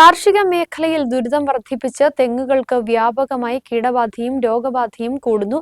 കാർഷിക മേഖലയിൽ ദുരിതം വർദ്ധിപ്പിച്ച് തെങ്ങുകൾക്ക് വ്യാപകമായി കീടബാധയും രോഗബാധയും കൂടുന്നു.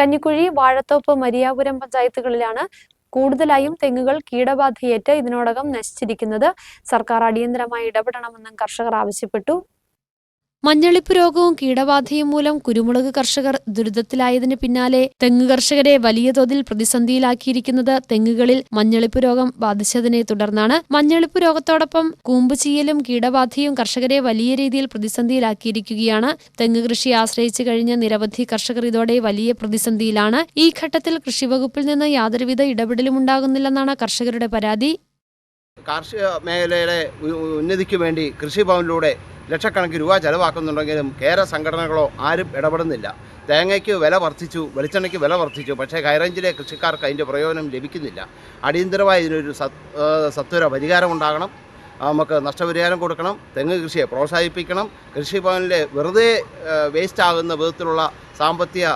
കഞ്ഞിക്കുഴി വാഴത്തോപ്പ് മരിയാപുരം പഞ്ചായത്തുകളിലാണ് കൂടുതലായും തെങ്ങുകൾ കീടബാധയേറ്റ് ഇതിനോടകം നശിച്ചിരിക്കുന്നത്. സർക്കാർ അടിയന്തരമായി ഇടപെടണമെന്നും കർഷകർ ആവശ്യപ്പെട്ടു. മഞ്ഞളിപ്പ് രോഗവും കീടബാധയും മൂലം കുരുമുളക് കർഷകർ ദുരിതത്തിലായതിനു പിന്നാലെ തെങ്ങ് കർഷകരെ വലിയ തോതിൽ പ്രതിസന്ധിയിലാക്കിയിരിക്കുന്നത് തെങ്ങുകളിൽ മഞ്ഞളിപ്പ് രോഗം ബാധിച്ചതിനെ തുടർന്നാണ്. മഞ്ഞളിപ്പ് രോഗത്തോടൊപ്പം കൂമ്പുചീയലും കീടബാധയും കർഷകരെ വലിയ രീതിയിൽ പ്രതിസന്ധിയിലാക്കിയിരിക്കുകയാണ്. തെങ്ങ് കൃഷി ആശ്രയിച്ചു കഴിഞ്ഞ നിരവധി കർഷകർ ഇതോടെ വലിയ പ്രതിസന്ധിയിലാണ്. ഈ ഘട്ടത്തിൽ കൃഷിവകുപ്പിൽ നിന്ന് യാതൊരുവിധ ഇടപെടലും ഉണ്ടാകുന്നില്ലെന്നാണ് കർഷകരുടെ പരാതി. കാർഷിക മേഖലയുടെ ഉന്നതിക്ക് വേണ്ടി കൃഷിഭവനിലൂടെ ലക്ഷക്കണക്കിന് രൂപ ചെലവാക്കുന്നുണ്ടെങ്കിലും കേര സംഘടനകളോ ആരും ഇടപെടുന്നില്ല. തേങ്ങയ്ക്ക് വില വർദ്ധിച്ചു വെളിച്ചെണ്ണയ്ക്ക് വില വർദ്ധിച്ചു പക്ഷേ ഹൈറേഞ്ചിലെ കൃഷിക്കാർക്ക് അതിന്റെ പ്രയോജനം ലഭിക്കുന്നില്ല. അടിയന്തരമായി ഇതിനൊരു സത് സത്വര പരിഹാരം ഉണ്ടാകണം. നമുക്ക് നഷ്ടപരിഹാരം കൊടുക്കണം തെങ്ങ് കൃഷിയെ പ്രോത്സാഹിപ്പിക്കണം. കൃഷിഭവനിലെ വെറുതെ വേസ്റ്റ് ആകുന്ന വിധത്തിലുള്ള സാമ്പത്തിക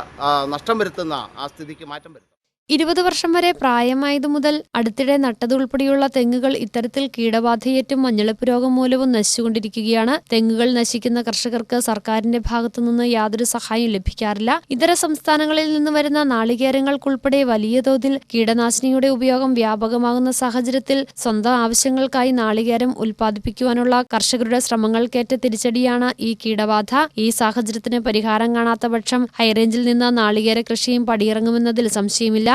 നഷ്ടം വരുത്തുന്ന ആ സ്ഥിതിക്ക് മാറ്റം വരുത്തണം ഇരുപത് വർഷം വരെ പ്രായമായതു മുതൽ അടുത്തിടെ നട്ടതുൾപ്പെടെയുള്ള തെങ്ങുകൾ ഇത്തരത്തിൽ കീടബാധയേറ്റും മഞ്ഞളിപ്പ് രോഗം മൂലവും നശിച്ചുകൊണ്ടിരിക്കുകയാണ്. തെങ്ങുകൾ നശിക്കുന്ന കർഷകർക്ക് സർക്കാരിന്റെ ഭാഗത്തുനിന്ന് യാതൊരു സഹായവും ലഭിക്കാറില്ല. ഇതര സംസ്ഥാനങ്ങളിൽ നിന്ന് വരുന്ന നാളികേരങ്ങൾക്കുൾപ്പെടെ വലിയ തോതിൽ കീടനാശിനിയുടെ ഉപയോഗം വ്യാപകമാകുന്ന സാഹചര്യത്തിൽ സ്വന്തം ആവശ്യങ്ങൾക്കായി നാളികേരം ഉൽപ്പാദിപ്പിക്കുവാനുള്ള കർഷകരുടെ ശ്രമങ്ങൾക്കേറ്റ തിരിച്ചടിയാണ് ഈ കീടബാധ. ഈ സാഹചര്യത്തിന് പരിഹാരം കാണാത്ത പക്ഷം ഹൈറേഞ്ചിൽ നിന്ന് നാളികേര കൃഷിയും പടിയിറങ്ങുമെന്നതിൽ സംശയമില്ല.